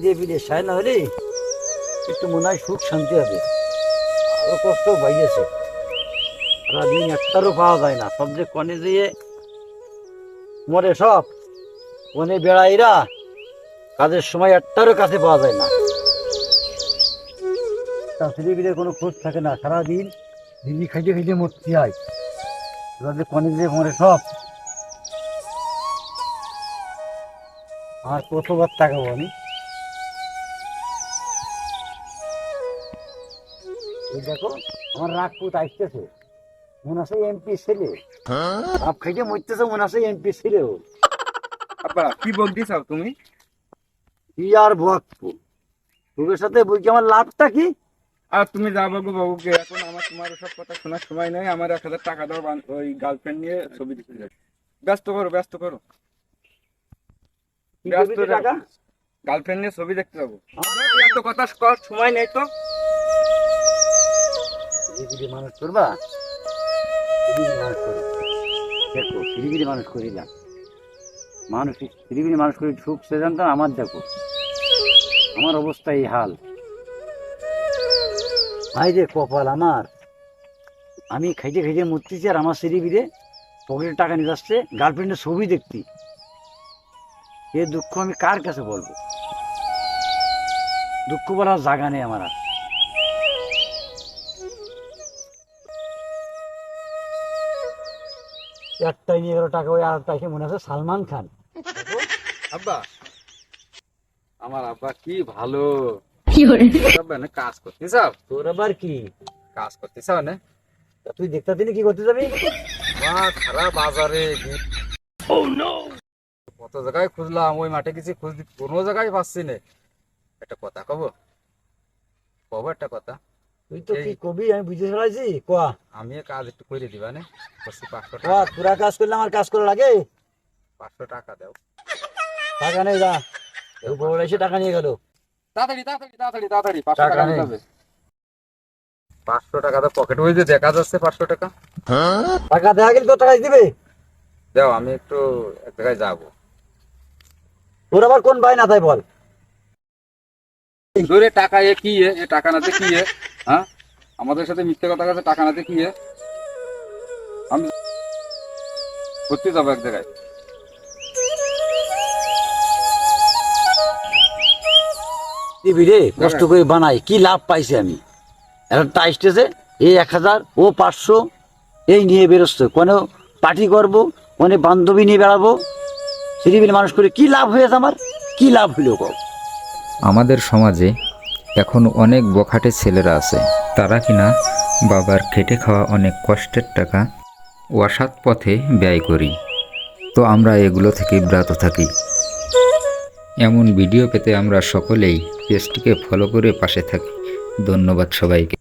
ফিরে ফিরে সায় না হলে একটু মনে হয় সুখ শান্তি হবে। আরও কষ্ট বাইরেছে সারাদিন একটারও পাওয়া যায় না। সব যে কনে দিয়ে মরে সব, কনে বেড়াইরা কাজের সময় একটারও কাছে পাওয়া যায় না। তার ছেলেপিলে কোনো খোঁজ থাকে না। সারাদিন দিদি খাইতে খাইতে মরতে হয়। এবার কনে দিয়ে মরে সব। আর কতবার তাকাবো আমি? এই দেখো আমার রাগপুত আসতেছে। মনে আছে এমপি ছেলে। আপ খাইতে মরতেছে মনে আছে এমপি ছেলে ও আব্বা কি বক দিছাও তুমি? কি আর ভক্ত তোদের সাথে বই কি আমার লাভটা কি? আর তুমি যা বাবু বাবুকে এখন আমার তোমার সব কথা শোনার সময় নেই আমার এক হাজার টাকা দাও ওই গার্লফ্রেন্ড নিয়ে ছবি দিতে যাই। ব্যস্ত করো ব্যস্ত করো। ব্যস্ত টাকা? গার্লফ্রেন্ড নিয়ে ছবি দেখতে যাব। আমার এত কথা সময় নেই তো। ধীরে মানুষ করবা? দেখো ধীরে মানুষ করিলাম মানুষ ধীরে মানুষ করি সুখ সে জানতাম আমার দেখো, আমার অবস্থা এই হাল। ভাই রে কপাল আমার, আমি খাইতে খাইতে মরতেছি আর আমার সিঁড়িবিরে পকেটে টাকা নিয়ে আসছে গার্লফ্রেন্ডের ছবি দেখতি। এ দুঃখ আমি কার কাছে বলব? দুঃখ বলার জায়গা নেই আমার আর। একটাই নিয়ে গেল টাকা ওই আরেকটা এসে মনে আছে সালমান খান। আব্বা আমার আব্বা কি ভালো। আব্বা না কাজ করতে চাও? তোর আবার কি? কাজ করতে চাও না তুই দেখতে দিলি কি করতে যাবি? মা খারাপ বাজারে। কত জায়গায় খুঁজলাম ওই মাঠে কিছু খুঁজ কোনো জায়গায় পাচ্ছি না। একটা কথা কব? কব একটা কথা? তুই তো কি কবি আমি বুঝে ফেলাইছি কোয়া আমি কাজ একটু করে দিবা না? করছি পাঁচশো টাকা। তোরা কাজ করলে আমার কাজ করা লাগে পাঁচশো টাকা দাও। টাকা নেই যা। এই বড় এসে টাকা নিয়ে গেল। তাড়াতাড়ি তাড়াতাড়ি তাড়াতাড়ি তাড়াতাড়ি পাঁচশো টাকা। পাঁচশো তো পকেট দেখা যাচ্ছে পাঁচশো টাকা। টাকা দেখা গেলে তো টাকা দিবে? দাও আমি একটু এক জায়গায় যাব। তোর আবার কোন ভাই না তাই বল। ধরে টাকা এ কি এ? টাকা নাতে কি হ্যাঁ? আমাদের সাথে মিথ্যে কথা কাছে টাকা নাতে কি আমি ঘুরতে যাব এক জায়গায়। রে কষ্ট করে বানাই, কি লাভ পাইছি আমি? একটা স্টেজে এই এক হাজার, ও পাঁচশো, এই নিয়ে বেরোচ্ছে। কোনো পার্টি করব, কোনো বান্ধবী নিয়ে বেড়াবো? সিরিবিল মানুষ করে কি লাভ হয়েছে আমার? কি লাভ হইল কও আমাদের সমাজে এখন অনেক বখাটে ছেলেরা আছে। তারা কিনা বাবার খেটে খাওয়া অনেক কষ্টের টাকা ওয়াসাত পথে ব্যয় করি। তো আমরা এগুলো থেকে বিরত থাকি। এমন ভিডিও পেতে আমরা সকলেই পেজটিকে ফলো করে পাশে থাকি। ধন্যবাদ সবাইকে।